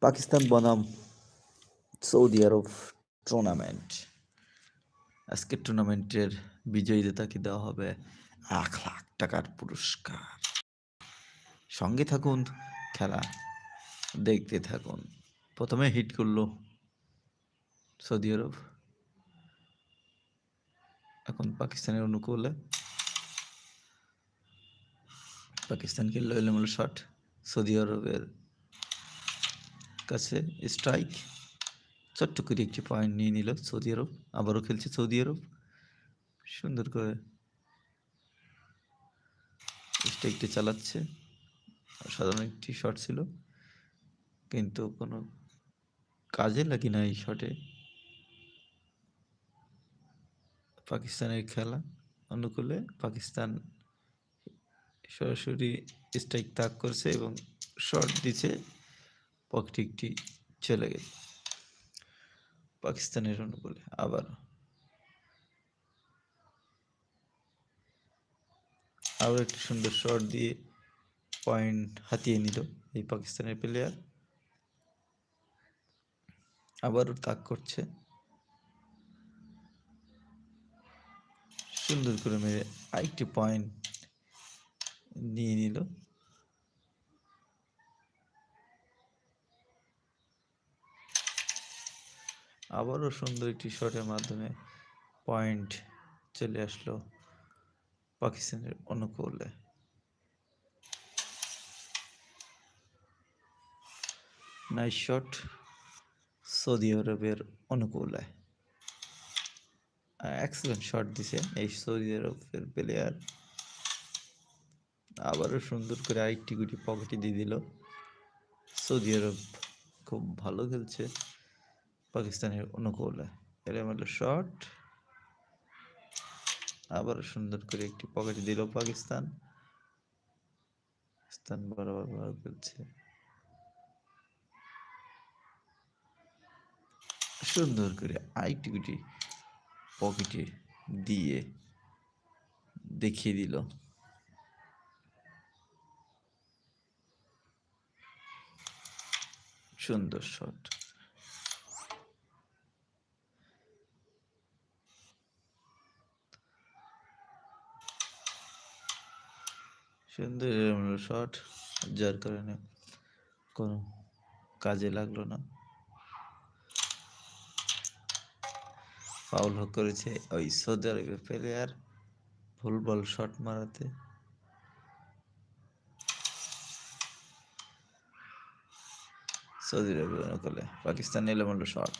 পাকিস্তান বনাম সৌদি আরব টুর্নামেন্ট আজকের টুর্নামেন্টের বিজয়ীতাকে দেওয়া হবে এক লাখ টাকার পুরস্কার। সঙ্গে থাকুন, খেলা দেখতে থাকুন। প্রথমে হিট করল সৌদি আরব। এখন পাকিস্তানের অনুকূলে। পাকিস্তান খেললো এলোমেলো শট সৌদি আরবের কাছে স্ট্রাইক ছোট্ট করে একটি পয়েন্ট নিয়ে নিল সৌদি আরব, আবারও খেলছে সৌদি আরব। সুন্দর করে স্ট্রাইকটি চালাচ্ছে। সাধারণ একটি শট ছিল। কিন্তু কোনো কাজে লাগি না এই শটে পাকিস্তানের খেলা অনুকূলে পাকিস্তান সরাসরি স্ট্রাইক তাক করছে এবং শট দিছে পকেটে একটি চলে গেল। পাকিস্তানের অনুকূলে আবার। আরও একটি সুন্দর শট দিয়ে পয়েন্ট হাতিয়ে নিল এই পাকিস্তানের প্লেয়ার আবারও তাক করছে। সুন্দর করে মেরে আরেকটি পয়েন্ট নিয়ে নিল। আবারও সুন্দর একটি শটের মাধ্যমে পয়েন্ট চলে আসলো পাকিস্তানের অনুকূলে। নাইস শট সৌদি আরবের অনুকূলে। এক্সেলেন্ট শট দিছে এই সৌদি আরবের প্লেয়ার আবারও সুন্দর করে আরেকটি গুটি পকেটে দিয়ে দিল। সৌদি আরব খুব ভালো খেলছে। পাকিস্তানের অনুকূলে। এলোমেলো শট আবার সুন্দর করে একটি পকেটে দিল পাকিস্তান। পাকিস্তান বরাবর ভালো করছে। সুন্দর করে আরেকটি পকেটে দিয়ে দেখিয়ে দিল। সুন্দর শট সুন্দর শট যার কারণে কোনো কাজে লাগল না। ফাউল করেছে ওই সৌদি আরবের প্লেয়ার ভুল বল শট মারাতে সৌদি আরবের অনুকূলে, পাকিস্তান এলোমেলো শট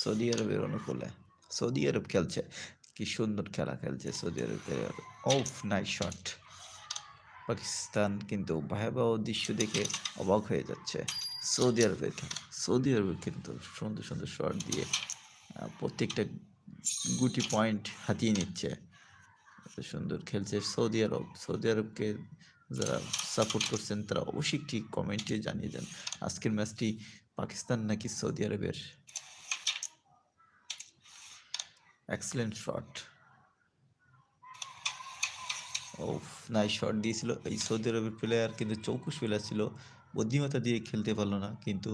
সৌদি আরবের অনুকূলে সৌদি আরব খেলছে, কি সুন্দর খেলা খেলছে Saudi Arab player of nice shot Pakistan কিন্তু ভয়াবহ দৃশ্য দেখে অবাক হয়ে যাচ্ছে। সৌদি আরবের সৌদি আরবের কিন্তু সুন্দর সুন্দর শট দিয়ে প্রত্যেকটা গুটি পয়েন্ট হাতিয়ে নিচ্ছে। সুন্দর খেলছে সৌদি আরব। সৌদি আরবকে যারা সাপোর্ট করছেন, তারা অবশ্যই ঠিক কমেন্টে জানিয়ে দেন, আজকের ম্যাচটি পাকিস্তান নাকি সৌদি আরবের? এক্সেলেন্ট শট ও নাই শট দিয়েছিল। এই সৌদি আরবের প্লেয়ার কিন্তু চৌকুশ প্লেয়ার ছিল। বুদ্ধিমত্তা দিয়ে খেলতে পারল না, কিন্তু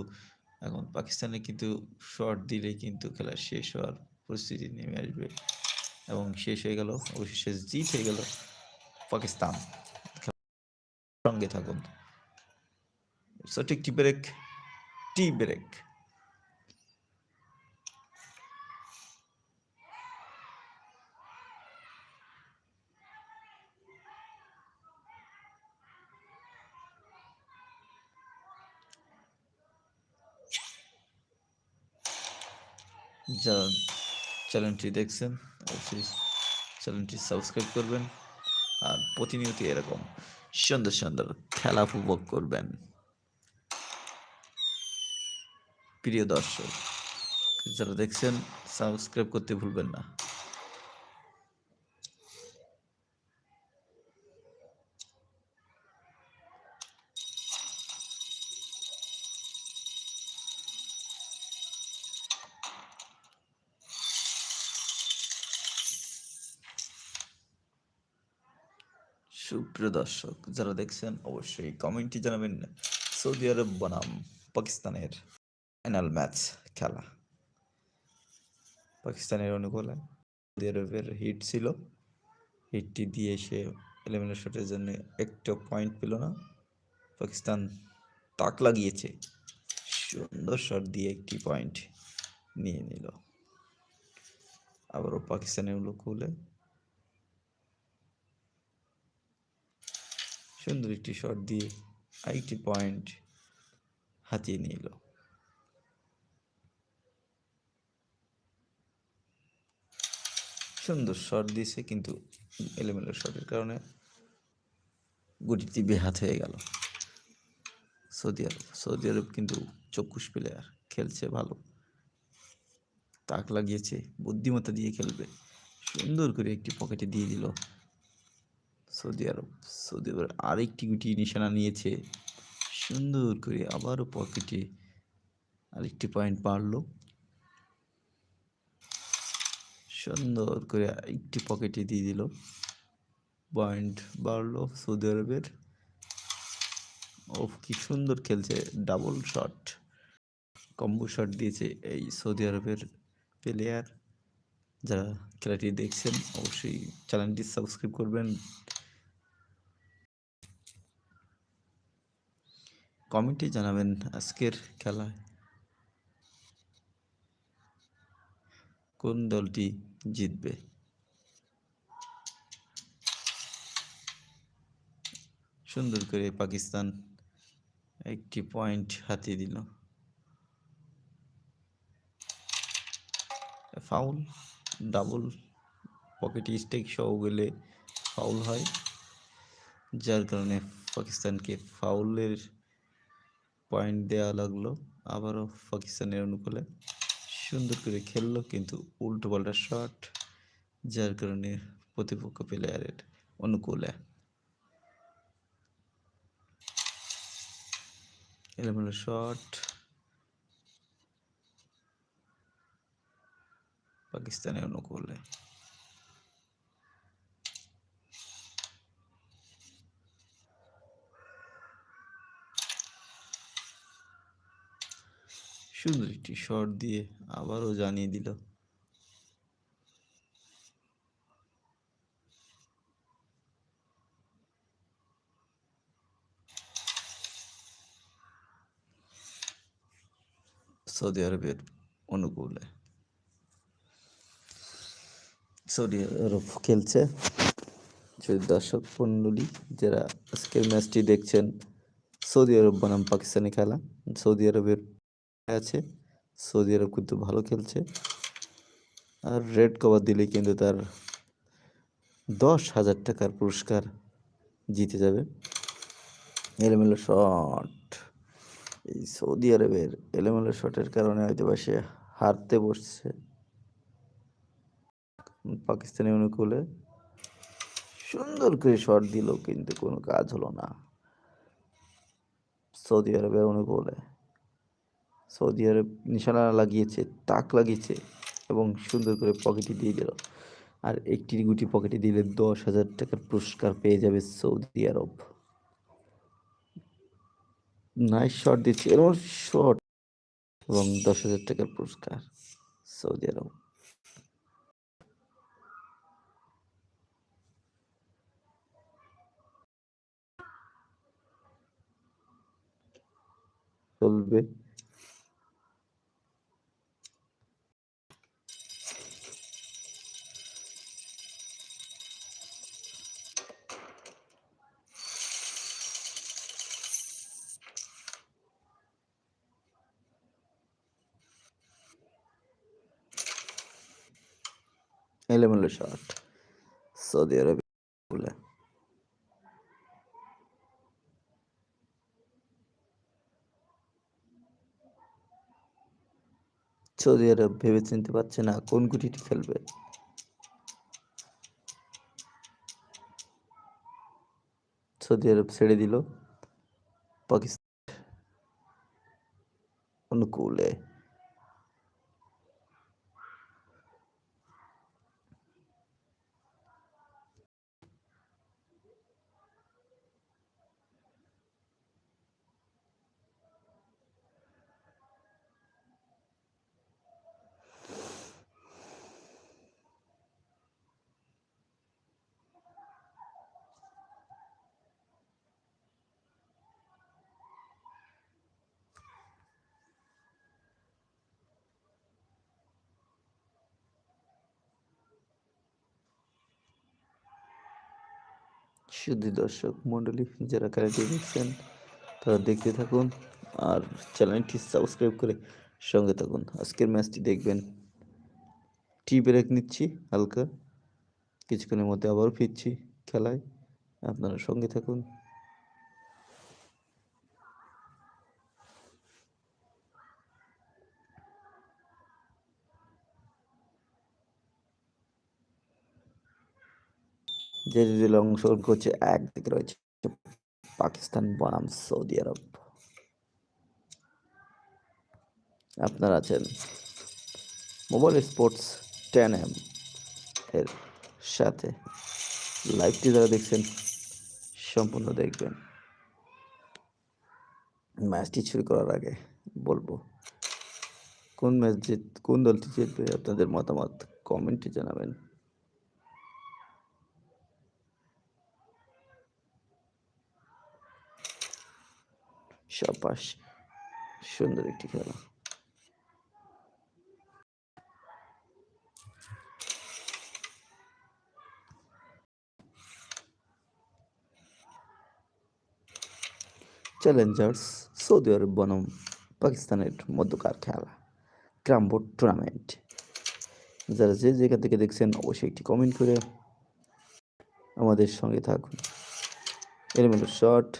এখন পাকিস্তানে কিন্তু শট দিলে কিন্তু খেলা শেষ হওয়ার পরিস্থিতি নেমে আসবে। এবং শেষ হয়ে গেল, অবশেষে জিত হয়ে গেল পাকিস্তান। সঙ্গে থাকুন। সঠিক টি ব্রেক টি ব্রেক যারা চ্যানেলটি দেখছেন, অবশ্যই চ্যানেলটি সাবস্ক্রাইব করবেন। আর প্রতিনিয়ত এরকম সুন্দর সুন্দর খেলা উপভোগ করবেন। প্রিয় দর্শক, যারা দেখছেন, সাবস্ক্রাইব করতে ভুলবেন না। সুপ্রিয় দর্শক, যারা দেখছেন, অবশ্যই কমেন্টে জানাবেন সৌদি আরব বনাম পাকিস্তানের ফাইনাল ম্যাচ খেলা। পাকিস্তানের অনুকূলে সৌদি আরবের হিট ছিল। হিটটি দিয়ে সে এলিমিনেট শটের জন্য একটু পয়েন্ট পেল না। পাকিস্তান তাক লাগিয়েছে। সুন্দর শট দিয়ে একটি পয়েন্ট নিয়ে নিল। আবারও পাকিস্তানের অনুকূলে সুন্দর একটি শট দিয়ে আরেকটি পয়েন্ট হাতিয়ে নিল। সুন্দর শট দিয়েছে, কিন্তু এলোমেলো শটের কারণে গুটিটি বেহাত হয়ে গেল। সৌদি আরব সৌদি আরব কিন্তু চক্ষুষ প্লেয়ার খেলছে ভালো। তাক লাগিয়েছে, বুদ্ধিমত্তা দিয়ে খেলবে। সুন্দর করে একটি পকেটে দিয়ে দিল সৌদি আরব সৌদি আরব আরেকটি গুটি নিশানা নিয়েছে। সুন্দর করে আবারও পকেটে আরেকটি পয়েন্ট বাড়লো। সুন্দর করে একটি পকেটে দিয়ে দিল। পয়েন্ট বাড়লো সৌদি আরবের। ও কি সুন্দর খেলছে। ডাবল শট কম্বো শট দিয়েছে এই সৌদি আরবের প্লেয়ার যারা খেলাটি দেখছেন, অবশ্যই চ্যানেলটি সাবস্ক্রাইব করবেন। কমেন্টে জানাবেন আজকের খেলায়। কোন দলটি জিতবে? সুন্দর করে পাকিস্তান একটি পয়েন্ট হাতিয়ে দিল। ফাউল, ডাবল পকেট স্টেক সহ গেলে ফাউল হয়, যার কারণে পাকিস্তানকে ফাউলের পয়েন্ট দেওয়া লাগল। আবারও পাকিস্তানের অনুকূলে। সুন্দর করে খেললো, কিন্তু উল্টো পাল্টা শট, যার কারণে প্রতিপক্ষ প্লেয়ারের অনুকূলে। এলোমেলো শট। পাকিস্তানের অনুকূলে। সুন্দর একটি শট দিয়ে আবারও জানিয়ে দিল। সৌদি আরবের অনুকূলে। সৌদি আরব খেলছে। দর্শক মণ্ডলী যারা আজকের ম্যাচটি দেখছেন, সৌদি আরব বনাম পাকিস্তানি খেলা। সৌদি আরবের আছে। সৌদি আরব কিন্তু ভালো খেলছে। আর রেড কভার দিলে কিন্তু তার দশ হাজার টাকার পুরস্কার জিতে যাবে। এলোমেলো শট। এই সৌদি আরবের এলোমেলো শটের কারণে হয়তো বা সে হারতে বসছে। পাকিস্তানি অনুকূলে সুন্দর করে শট দিল কিন্তু কোনো কাজ হলো না। সৌদি আরবের অনুকূলে। সৌদি আরব নিশানা লাগিয়েছে, তাক লাগিয়েছে এবং সুন্দর করে পকেটে দিয়ে দিল আর একটি গুটি পকেটে দিলে দশ হাজার টাকার পুরস্কার পেয়ে যাবে সৌদি আরব। নাইস শট দিচ্ছে এরকম শট এবং দশ হাজার টাকার পুরস্কার সৌদি আরব। চলবে। এলোমেলো শট সৌদি আরবে বলে। সৌদি আরব ভেবে চিনতে পারছে না কোন গুটিটি খেলবে সৌদি আরব ছেড়ে দিল পাকিস্তান অনুকূলে। শুধু দর্শক মণ্ডলী, যারা খেলাটি দেখছেন তারা দেখতে থাকুন আর চ্যানেলটি সাবস্ক্রাইব করে সঙ্গে থাকুন। আজকের ম্যাচটি দেখবেন, টি ব্রেক নিচ্ছি হালকা, কিছুক্ষণের মধ্যে আবার ফিরছি খেলায়। আপনারা সঙ্গে থাকুন। যে রিলে অংশগ্রহণ করছে একদিকে রয়েছে পাকিস্তান, বনাম, সৌদি আরব। আপনারা আছেন মোবাইল স্পোর্টস টেন এম এর সাথে। লাইভটি যারা দেখছেন, সম্পূর্ণ দেখবেন। ম্যাচটি শুরু করার আগে বলব, কোন ম্যাচ জিত, কোন দলটি জিতবে, আপনাদের মতামত কমেন্টে জানাবেন। সাবাস সুন্দর একটি খেলা। চ্যালেঞ্জার্স সৌদি আরব বনাম পাকিস্তানের মধ্যকার খেলা ক্রাম বোর্ড টুর্নামেন্ট যারা যে জায়গা থেকে দেখছেন, অবশ্যই একটি কমেন্ট করে আমাদের সঙ্গে থাকুন। এলিমেন্ট শট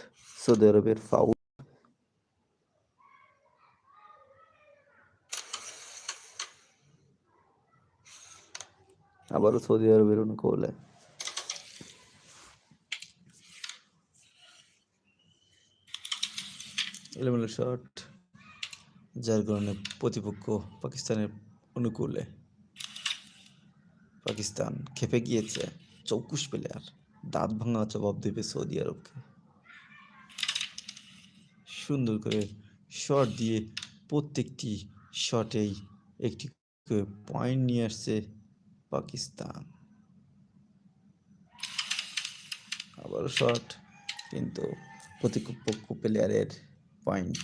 সৌদি আরবের ফাউল আবারও সৌদি আরবের অনুকূলে এলোমেলো শট, যার কারণে প্রতিপক্ষ পাকিস্তানের অনুকূলে। পাকিস্তান খেপে গিয়েছে চৌকুশ প্লেয়ার, দাঁত ভাঙা জবাব দেবে সৌদি আরবকে। সুন্দর করে শট দিয়ে প্রত্যেকটি শটেই একটি পয়েন্ট নিয়ে আসছে পাকিস্তান। আবারও শট, কিন্তু প্রতিপক্ষ প্লেয়ারের পয়েন্ট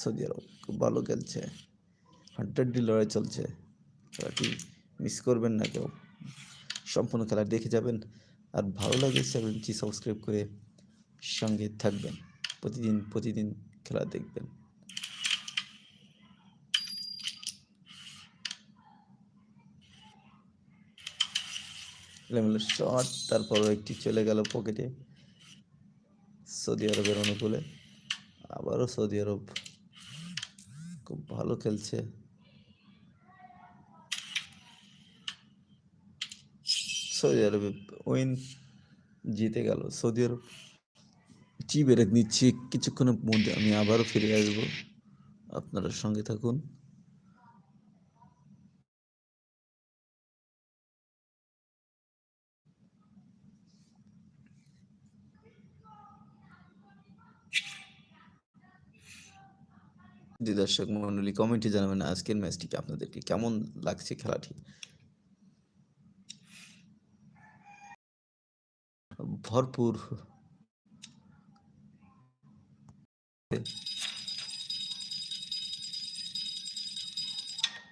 সৌদি আরব খুব ভালো খেলছে। হান্ড্রেডটি লড়াই চলছে। খেলাটি মিস করবেন না কেউ। সম্পূর্ণ খেলা দেখে যাবেন। আর ভালো লাগে চ্যানেলটি সাবস্ক্রাইব করে সঙ্গে থাকবেন। প্রতিদিন প্রতিদিন খেলা দেখবেন। এলোমেলো শট তারপরও একটি চলে গেল পকেটে সৌদি আরবের অনুকূলে। আবারও সৌদি আরব খুব ভালো খেলছে। সৌদি আরবে উইন জিতে গেল। সৌদি আরব টি ব্রেক নিচ্ছি। কিছুক্ষণের মধ্যে আমি আবারও ফিরে আসব। আপনারা সঙ্গে থাকুন। জি, দর্শক মন্ডলী কমেন্টে জানাবেন আজকের ম্যাচটিকে আপনাদেরকে কেমন লাগছে খেলাটি? ভরপুর।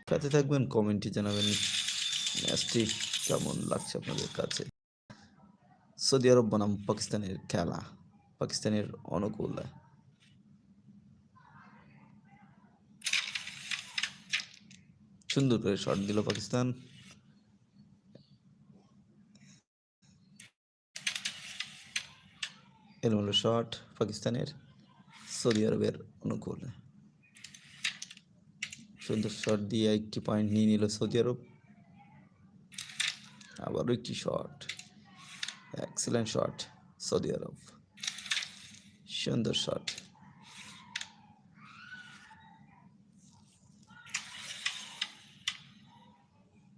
কাছে থাকবেন কমেন্টে জানাবেন ম্যাচটি কেমন লাগছে আপনাদের কাছে। সৌদি আরব বনাম পাকিস্তানের খেলা, পাকিস্তানের অনুকূলে। সুন্দর করে শট দিল পাকিস্তান। এলোমেলো শট পাকিস্তানের সৌদি আরবের অনুকূলে। সুন্দর শট দিয়ে একটি পয়েন্ট নিয়ে নিল সৌদি আরব। আবারও একটি shot excellent shot Saudi Arab. সুন্দর শট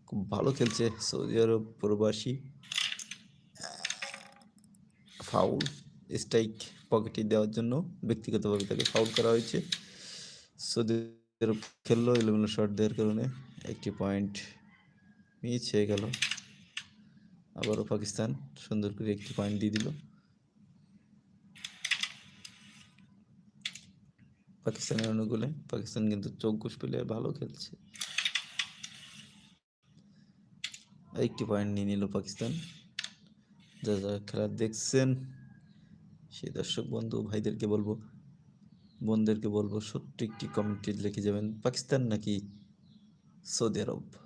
খুব ভালো খেলছে সৌদি আরব প্রবাসী। ফাউল স্ট্রাইক পকেটে দেওয়ার জন্য ব্যক্তিগতভাবে তাকে ফাউল করা হয়েছে। সৌদি আরব খেললো, এলোমেলো শট দেওয়ার কারণে একটি পয়েন্ট মিস হয়ে গেল। আবারও পাকিস্তান সুন্দর করে একটি পয়েন্ট দিয়ে দিল। পাকিস্তানের অনুকূলে পাকিস্তান কিন্তু চৌকুশ পেলে ভালো খেলছে। একটি পয়েন্ট নিয়ে নিল পাকিস্তান। যা যা খেলা দেখছেন, সেই দর্শক বন্ধু, ভাইদেরকে বলব, বোনদেরকে বলব সত্যি একটি কমেন্টে লিখে যাবেন, পাকিস্তান নাকি সৌদি আরব?